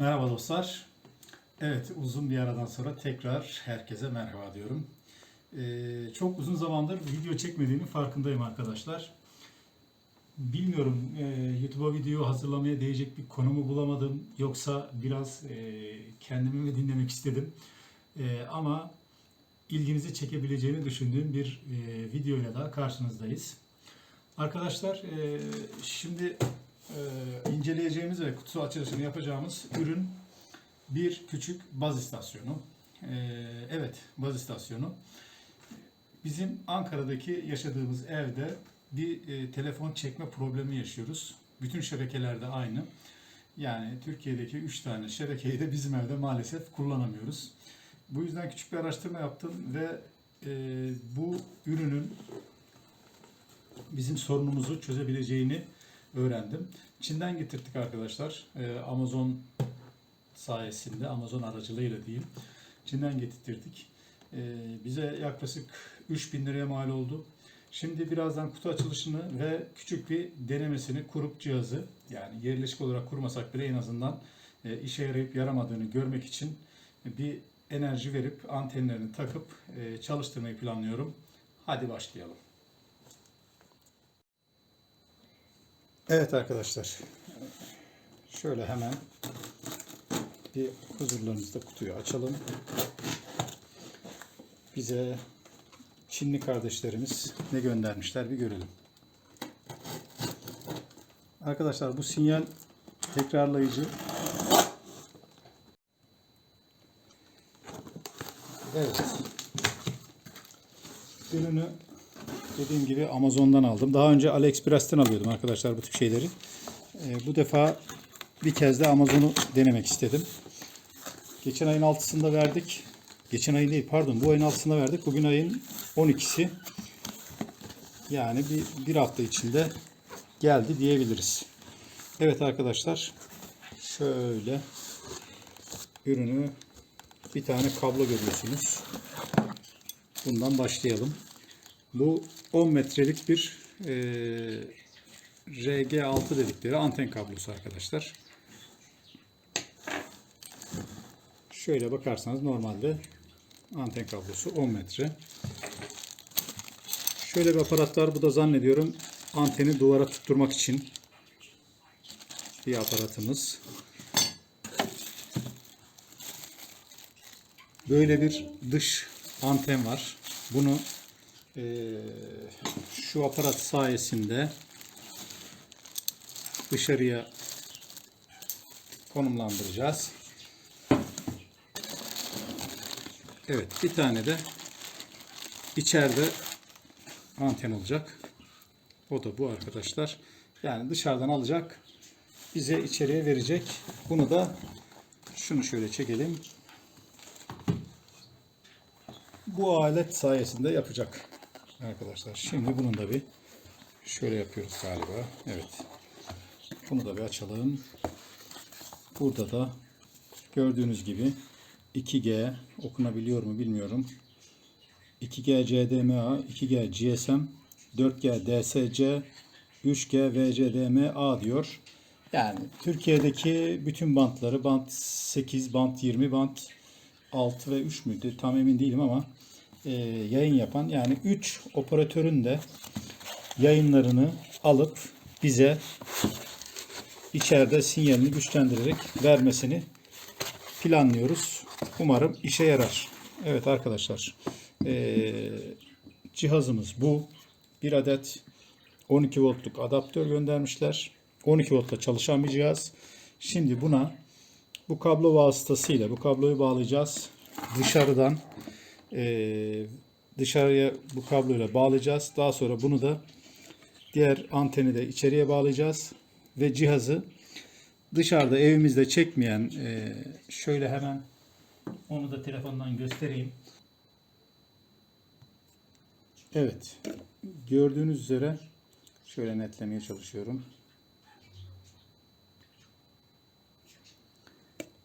Merhaba dostlar. Evet uzun bir aradan sonra tekrar herkese merhaba diyorum. Ee, çok uzun zamandır video çekmediğimin farkındayım arkadaşlar. Bilmiyorum e, YouTube'a video hazırlamaya değecek bir konumu bulamadım. Yoksa biraz e, kendimi mi dinlemek istedim. E, ama ilginizi çekebileceğini düşündüğüm bir e, video ile karşınızdayız. Arkadaşlar e, şimdi e, inceleyeceğimiz ve kutu açılışını yapacağımız ürün bir küçük baz istasyonu. E, evet, baz istasyonu. Bizim Ankara'daki yaşadığımız evde bir e, telefon çekme problemi yaşıyoruz. Bütün şebekelerde aynı. Yani Türkiye'deki 3 tane şebekeyi de bizim evde maalesef kullanamıyoruz. Bu yüzden küçük bir araştırma yaptım ve e, bu ürünün bizim sorunumuzu çözebileceğini öğrendim. Çin'den getirdik arkadaşlar. Ee, Amazon sayesinde, Amazon aracılığıyla diyeyim. Çin'den getirttirdik. Ee, bize yaklaşık 3000 liraya mal oldu. Şimdi birazdan kutu açılışını ve küçük bir denemesini kurup cihazı yani yerleşik olarak kurmasak bile en azından e, işe yarayıp yaramadığını görmek için bir enerji verip antenlerini takıp e, çalıştırmayı planlıyorum. Hadi başlayalım. Evet arkadaşlar. Şöyle hemen bir huzurlarınızda kutuyu açalım. Bize Çinli kardeşlerimiz ne göndermişler bir görelim. Arkadaşlar bu sinyal tekrarlayıcı. Evet. Ürünü dediğim gibi Amazon'dan aldım. Daha önce AliExpress'ten alıyordum arkadaşlar bu tip şeyleri. Ee, bu defa bir kez de Amazon'u denemek istedim. Geçen ayın 6'sında verdik. Geçen ayın değil pardon bu ayın 6'sında verdik. Bugün ayın 12'si. Yani bir, bir hafta içinde geldi diyebiliriz. Evet arkadaşlar şöyle ürünü bir tane kablo görüyorsunuz. Bundan başlayalım. Bu 10 metrelik bir e, RG6 dedikleri anten kablosu arkadaşlar. Şöyle bakarsanız normalde anten kablosu 10 metre. Şöyle bir aparat var. Bu da zannediyorum anteni duvara tutturmak için bir aparatımız. Böyle bir dış anten var. Bunu ee, şu aparat sayesinde dışarıya konumlandıracağız. Evet bir tane de içeride anten olacak. O da bu arkadaşlar. Yani dışarıdan alacak. Bize içeriye verecek. Bunu da şunu şöyle çekelim. Bu alet sayesinde yapacak arkadaşlar. Şimdi bunun da bir şöyle yapıyoruz galiba. Evet. Bunu da bir açalım. Burada da gördüğünüz gibi 2G okunabiliyor mu bilmiyorum. 2G CDMA, 2G GSM, 4G DSC, 3G VCDMA diyor. Yani Türkiye'deki bütün bantları bant 8, bant 20, bant 6 ve 3 müydü tam emin değilim ama e, yayın yapan yani 3 operatörün de yayınlarını alıp bize içeride sinyalini güçlendirerek vermesini planlıyoruz. Umarım işe yarar. Evet arkadaşlar e, cihazımız bu. Bir adet 12 voltluk adaptör göndermişler. 12 voltla çalışan bir cihaz. Şimdi buna bu kablo vasıtasıyla bu kabloyu bağlayacağız. Dışarıdan e, dışarıya bu kabloyla bağlayacağız. Daha sonra bunu da diğer anteni de içeriye bağlayacağız ve cihazı dışarıda evimizde çekmeyen e, şöyle hemen onu da telefondan göstereyim. Evet. Gördüğünüz üzere şöyle netlemeye çalışıyorum.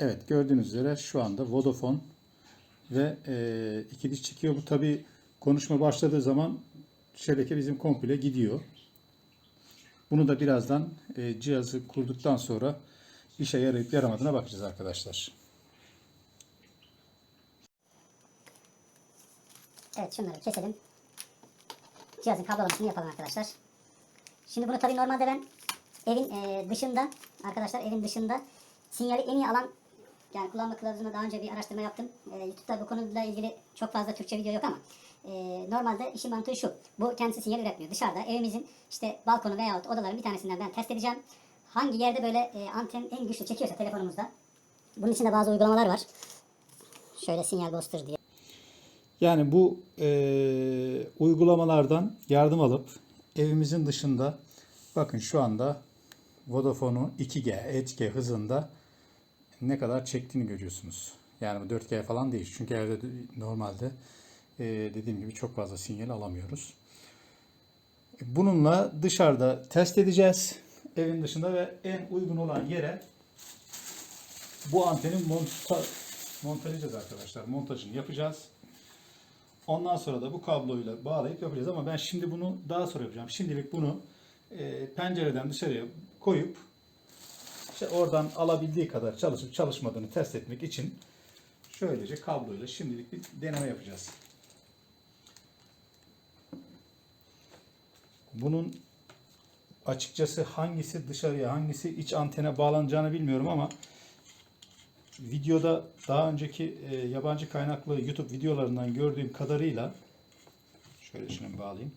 Evet gördüğünüz üzere şu anda Vodafone ve e, iki diş çıkıyor. Bu tabi konuşma başladığı zaman şebeke bizim komple gidiyor. Bunu da birazdan e, cihazı kurduktan sonra işe yarayıp yaramadığına bakacağız arkadaşlar. Evet şunları keselim. Cihazın kablolamasını yapalım arkadaşlar. Şimdi bunu tabii normalde ben evin e, dışında arkadaşlar evin dışında sinyali en iyi alan yani kullanma kılavuzuna daha önce bir araştırma yaptım. E, YouTube'da bu konuyla ilgili çok fazla Türkçe video yok ama e, normalde işin mantığı şu. Bu kendisi sinyal üretmiyor. Dışarıda evimizin işte balkonu veyahut odaların bir tanesinden ben test edeceğim. Hangi yerde böyle e, anten en güçlü çekiyorsa telefonumuzda. Bunun içinde bazı uygulamalar var. Şöyle sinyal booster diye. Yani bu eee, uygulamalardan yardım alıp evimizin dışında bakın şu anda Vodafone'u 2G, HG hızında ne kadar çektiğini görüyorsunuz. Yani bu 4G falan değil. Çünkü evde de normalde eee, dediğim gibi çok fazla sinyal alamıyoruz. Bununla dışarıda test edeceğiz. Evin dışında ve en uygun olan yere bu antenin monta, montajlayacağız arkadaşlar. Montajını yapacağız. Ondan sonra da bu kabloyla bağlayıp yapacağız ama ben şimdi bunu daha sonra yapacağım. Şimdilik bunu e, pencereden dışarıya koyup oradan alabildiği kadar çalışıp çalışmadığını test etmek için şöylece kabloyla şimdilik bir deneme yapacağız. Bunun açıkçası hangisi dışarıya hangisi iç antene bağlanacağını bilmiyorum ama videoda daha önceki e, yabancı kaynaklı YouTube videolarından gördüğüm kadarıyla şöyle şunu bağlayayım.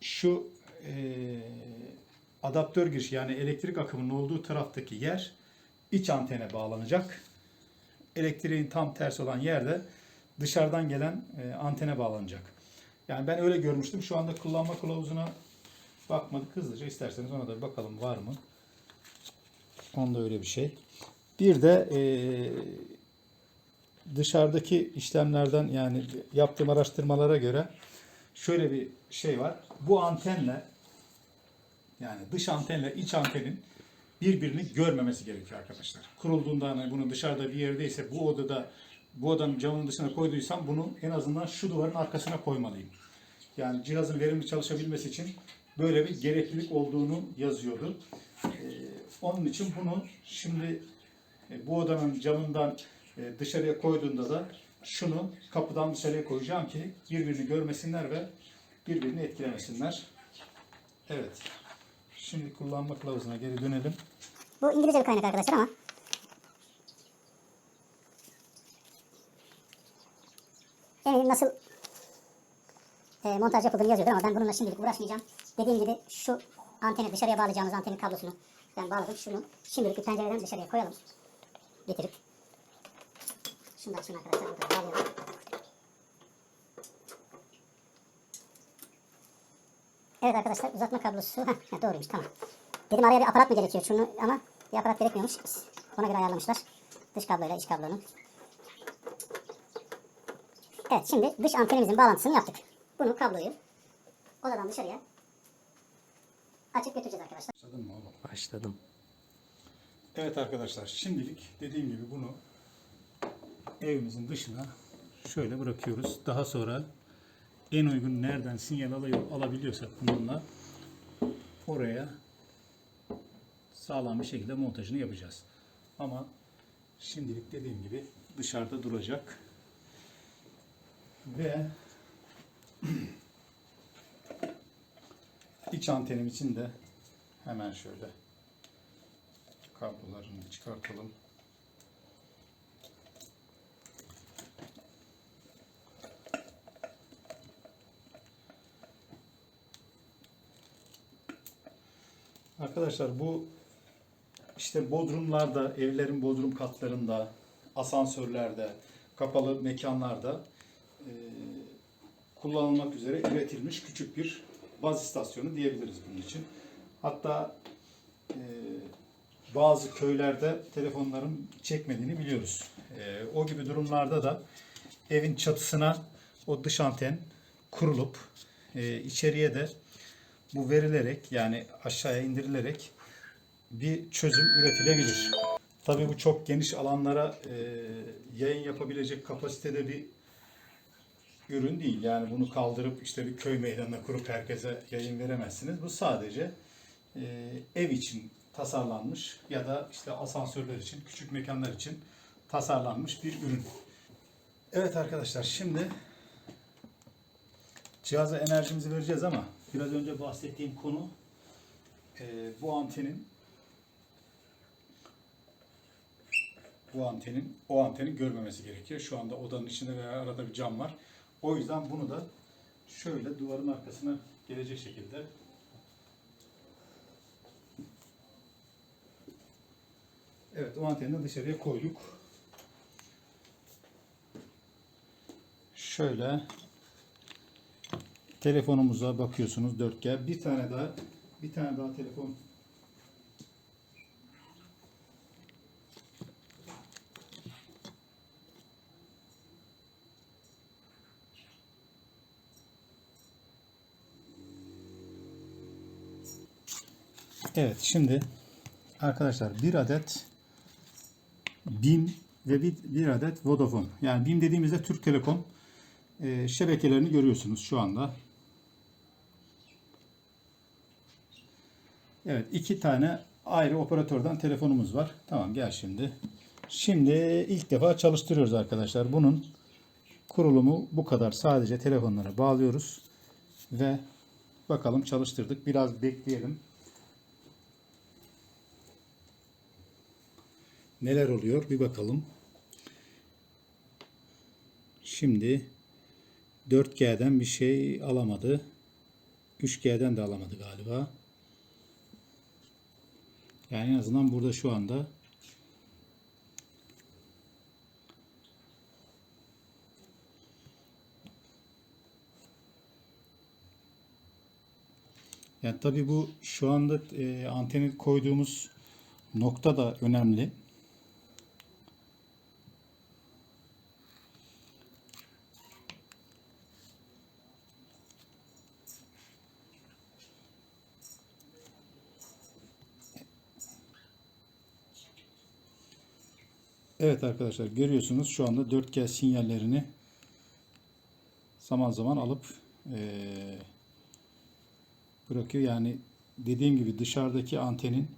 Şu e, adaptör girişi yani elektrik akımının olduğu taraftaki yer iç antene bağlanacak. Elektriğin tam tersi olan yerde dışarıdan gelen e, antene bağlanacak. Yani ben öyle görmüştüm. Şu anda kullanma kılavuzuna bakmadık. Hızlıca isterseniz ona da bir bakalım var mı? Onda öyle bir şey. Bir de e, dışarıdaki işlemlerden yani yaptığım araştırmalara göre şöyle bir şey var. Bu antenle yani dış antenle iç antenin birbirini görmemesi gerekiyor arkadaşlar. Kurulduğunda hani bunu dışarıda bir yerdeyse bu odada bu odanın camının dışına koyduysam bunu en azından şu duvarın arkasına koymalıyım. Yani cihazın verimli çalışabilmesi için böyle bir gereklilik olduğunu yazıyordu. Ee, onun için bunu şimdi e, bu odanın camından e, dışarıya koyduğunda da şunu kapıdan dışarıya koyacağım ki birbirini görmesinler ve birbirini etkilemesinler. Evet. Şimdi kullanma kılavuzuna geri dönelim. Bu İngilizce bir kaynak arkadaşlar ama eminim nasıl e, montaj yapıldığını yazıyordur ama ben bununla şimdilik uğraşmayacağım. Dediğim gibi şu anteni dışarıya bağlayacağımız antenin kablosunu ben bağladım. Şunu şimdilik bir pencereden dışarıya koyalım. Getirip. Şunu da açayım arkadaşlar. Bağlayalım. Evet arkadaşlar uzatma kablosu. Heh, doğruymuş tamam. Dedim araya bir aparat mı gerekiyor şunu ama bir aparat gerekmiyormuş. Ona göre ayarlamışlar. Dış kabloyla iç kablonun. Evet şimdi dış antenimizin bağlantısını yaptık. Bunu kabloyu odadan dışarıya açıp götüreceğiz arkadaşlar. Başladın mı oğlum? Başladım. Evet arkadaşlar şimdilik dediğim gibi bunu evimizin dışına şöyle bırakıyoruz. Daha sonra en uygun nereden sinyal alıyor, alabiliyorsak bununla oraya sağlam bir şekilde montajını yapacağız. Ama şimdilik dediğim gibi dışarıda duracak. Ve iç antenim için de hemen şöyle kablolarını çıkartalım. Arkadaşlar bu işte bodrumlarda, evlerin bodrum katlarında, asansörlerde, kapalı mekanlarda e, kullanılmak üzere üretilmiş küçük bir baz istasyonu diyebiliriz bunun için. Hatta e, bazı köylerde telefonların çekmediğini biliyoruz. E, o gibi durumlarda da evin çatısına o dış anten kurulup e, içeriye de bu verilerek yani aşağıya indirilerek bir çözüm üretilebilir. Tabii bu çok geniş alanlara e, yayın yapabilecek kapasitede bir ürün değil. Yani bunu kaldırıp işte bir köy meydanına kurup herkese yayın veremezsiniz. Bu sadece e, ev için tasarlanmış ya da işte asansörler için, küçük mekanlar için tasarlanmış bir ürün. Evet arkadaşlar şimdi cihaza enerjimizi vereceğiz ama biraz önce bahsettiğim konu e, bu antenin bu antenin o antenin görmemesi gerekiyor. Şu anda odanın içinde veya arada bir cam var. O yüzden bunu da şöyle duvarın arkasına gelecek şekilde Evet o anteni de dışarıya koyduk. Şöyle telefonumuza bakıyorsunuz 4G. Bir tane daha bir tane daha telefon Evet şimdi arkadaşlar bir adet BİM ve bir, bir adet Vodafone. Yani BİM dediğimizde Türk Telekom e, şebekelerini görüyorsunuz şu anda. Evet iki tane ayrı operatörden telefonumuz var. Tamam gel şimdi. Şimdi ilk defa çalıştırıyoruz arkadaşlar. Bunun kurulumu bu kadar. Sadece telefonlara bağlıyoruz. Ve bakalım çalıştırdık. Biraz bekleyelim. Neler oluyor bir bakalım. Şimdi 4G'den bir şey alamadı. 3G'den de alamadı galiba. Yani en azından burada şu anda Yani tabii bu şu anda e, anteni koyduğumuz nokta da önemli. Evet arkadaşlar görüyorsunuz şu anda 4G sinyallerini zaman zaman alıp bırakıyor. Yani dediğim gibi dışarıdaki antenin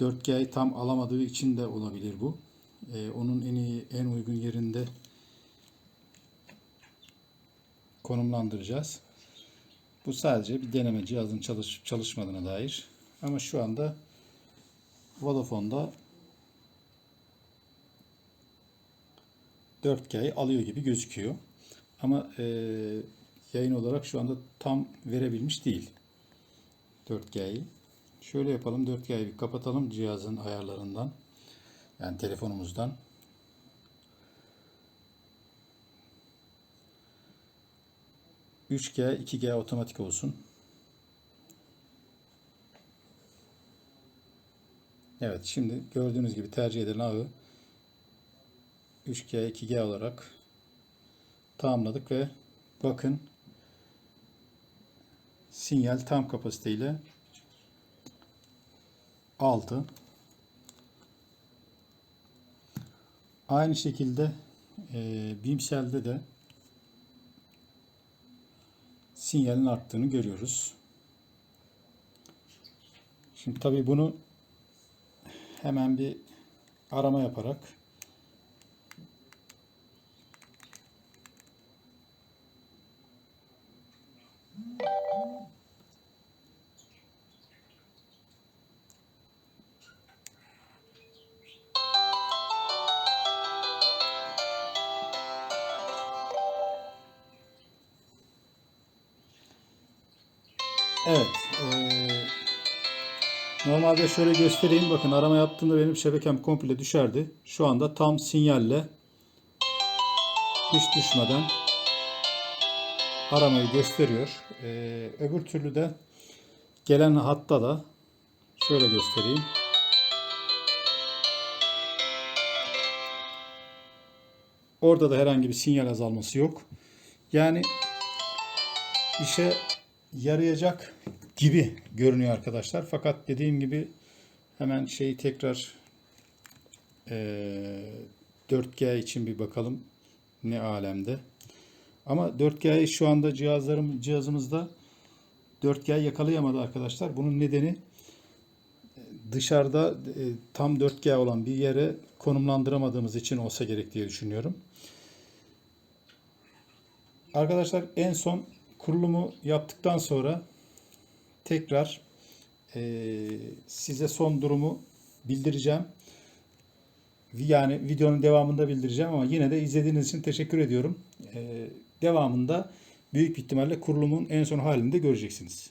4G'yi tam alamadığı için de olabilir bu. Onun en iyi en uygun yerinde konumlandıracağız. Bu sadece bir deneme cihazın çalışıp çalışmadığına dair. Ama şu anda Vodafone'da 4G'yi alıyor gibi gözüküyor. Ama e, yayın olarak şu anda tam verebilmiş değil 4G'yi. Şöyle yapalım 4G'yi bir kapatalım cihazın ayarlarından. Yani telefonumuzdan. ...3G, 2G otomatik olsun. Evet, şimdi gördüğünüz gibi tercih edilen ağı 3G, 2G olarak tamamladık ve bakın sinyal tam kapasiteyle 6 aynı şekilde e, Bimsel'de de sinyalin arttığını görüyoruz. Şimdi tabii bunu hemen bir arama yaparak Evet. eee, normalde şöyle göstereyim. Bakın arama yaptığımda benim şebekem komple düşerdi. Şu anda tam sinyalle hiç düşmeden aramayı gösteriyor. Eee, öbür türlü de gelen hatta da şöyle göstereyim. Orada da herhangi bir sinyal azalması yok. Yani işe yarayacak gibi görünüyor arkadaşlar. Fakat dediğim gibi hemen şeyi tekrar eee 4G için bir bakalım ne alemde. Ama 4G'yi şu anda cihazlarım cihazımızda 4G yakalayamadı arkadaşlar. Bunun nedeni dışarıda e, tam 4G olan bir yere konumlandıramadığımız için olsa gerek diye düşünüyorum. Arkadaşlar en son kurulumu yaptıktan sonra tekrar e, size son durumu bildireceğim. Yani videonun devamında bildireceğim ama yine de izlediğiniz için teşekkür ediyorum. E, devamında büyük ihtimalle kurulumun en son halinde göreceksiniz.